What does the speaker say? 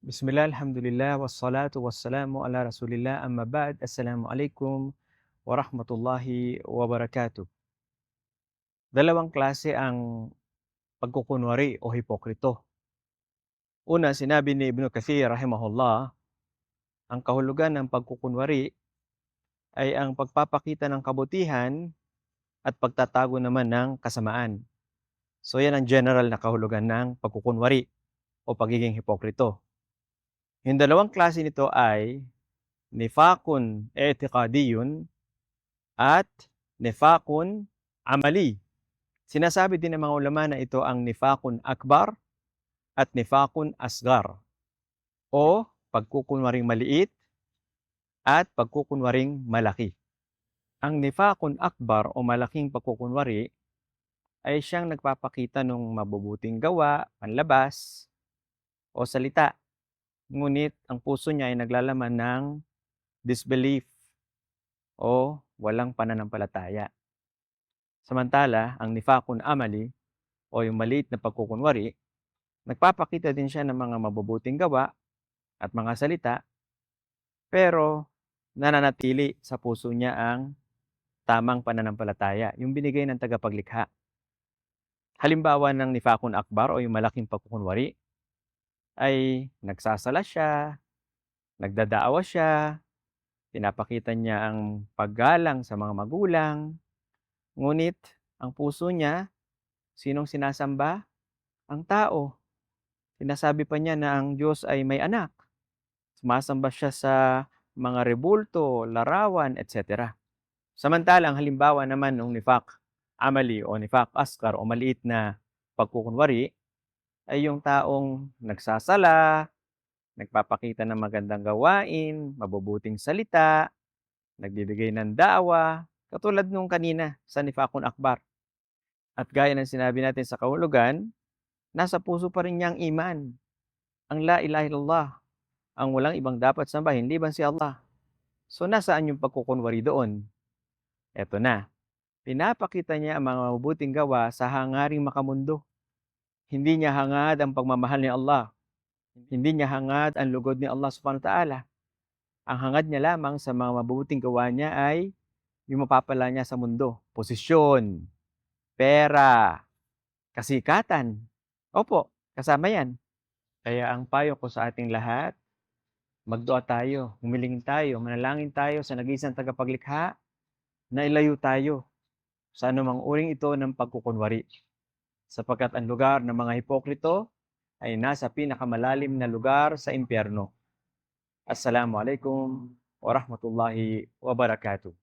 Bismillah, alhamdulillah, wassalatu wassalamu ala rasulillah, amma ba'd. Assalamu alaikum warahmatullahi wabarakatuh. Dalawang klase ang pagkukunwari o hipokrito. Una, sinabi ni Ibn Kathir rahimahullah, ang kahulugan ng pagkukunwari ay ang pagpapakita ng kabutihan at pagtatago naman ng kasamaan. So yan ang general na kahulugan ng pagkukunwari o pagiging hipokrito. Yung dalawang klase nito ay nifakun etiqadiyun at nifakun amali. Sinasabi din ng mga ulama na ito ang nifakun akbar at nifakun asgar o pagkukunwaring maliit at pagkukunwaring malaki. Ang nifakun akbar o malaking pagkukunwari ay siyang nagpapakita ng mabubuting gawa, panlabas, o salita ngunit ang puso niya ay naglalaman ng disbelief o walang pananampalataya. Samantala, ang nifakun amali o yung maliit na pagkukunwari, nagpapakita din siya ng mga mabubuting gawa at mga salita, pero nananatili sa puso niya ang tamang pananampalataya, yung binigay ng tagapaglikha. Halimbawa ng nifakun akbar o yung malaking pagkukunwari, ay nagsasala siya, nagdadaawa siya, pinapakita niya ang paggalang sa mga magulang, ngunit ang puso niya, sinong sinasamba? Ang tao. Sinasabi pa niya na ang Diyos ay may anak. Sumasamba siya sa mga rebulto, larawan, etc. Samantalang halimbawa naman ng nifak amali o nifak askar o maliit na pagkukunwari, ay yung taong nagsasala, nagpapakita ng magandang gawain, mabubuting salita, nagbibigay ng dawa, katulad nung kanina sa Nifakun Akbar. At gaya ng sinabi natin sa kahulugan, nasa puso pa rin niya ang iman. Ang la ilaha illallah, ang walang ibang dapat sambahin liban si Allah. So nasaan yung pagkukunwari doon? Eto na. Pinapakita niya ang mga mabubuting gawa sa hangaring makamundo. Hindi niya hangad ang pagmamahal ni Allah. Hindi niya hangad ang lugod ni Allah subhanahu wa ta'ala. Ang hangad niya lamang sa mga mabubuting gawa niya ay yung mapapala niya sa mundo. Posisyon, pera, kasikatan. Opo, kasama yan. Kaya ang payo ko sa ating lahat, magdoa tayo, humiling tayo, manalangin tayo sa nag-iisang tagapaglikha na ilayo tayo sa anumang uring ito ng pagkukunwari sapagkat ang lugar ng mga hipokrito ay nasa pinakamalalim na lugar sa impyerno. Assalamualaikum warahmatullahi wabarakatuh.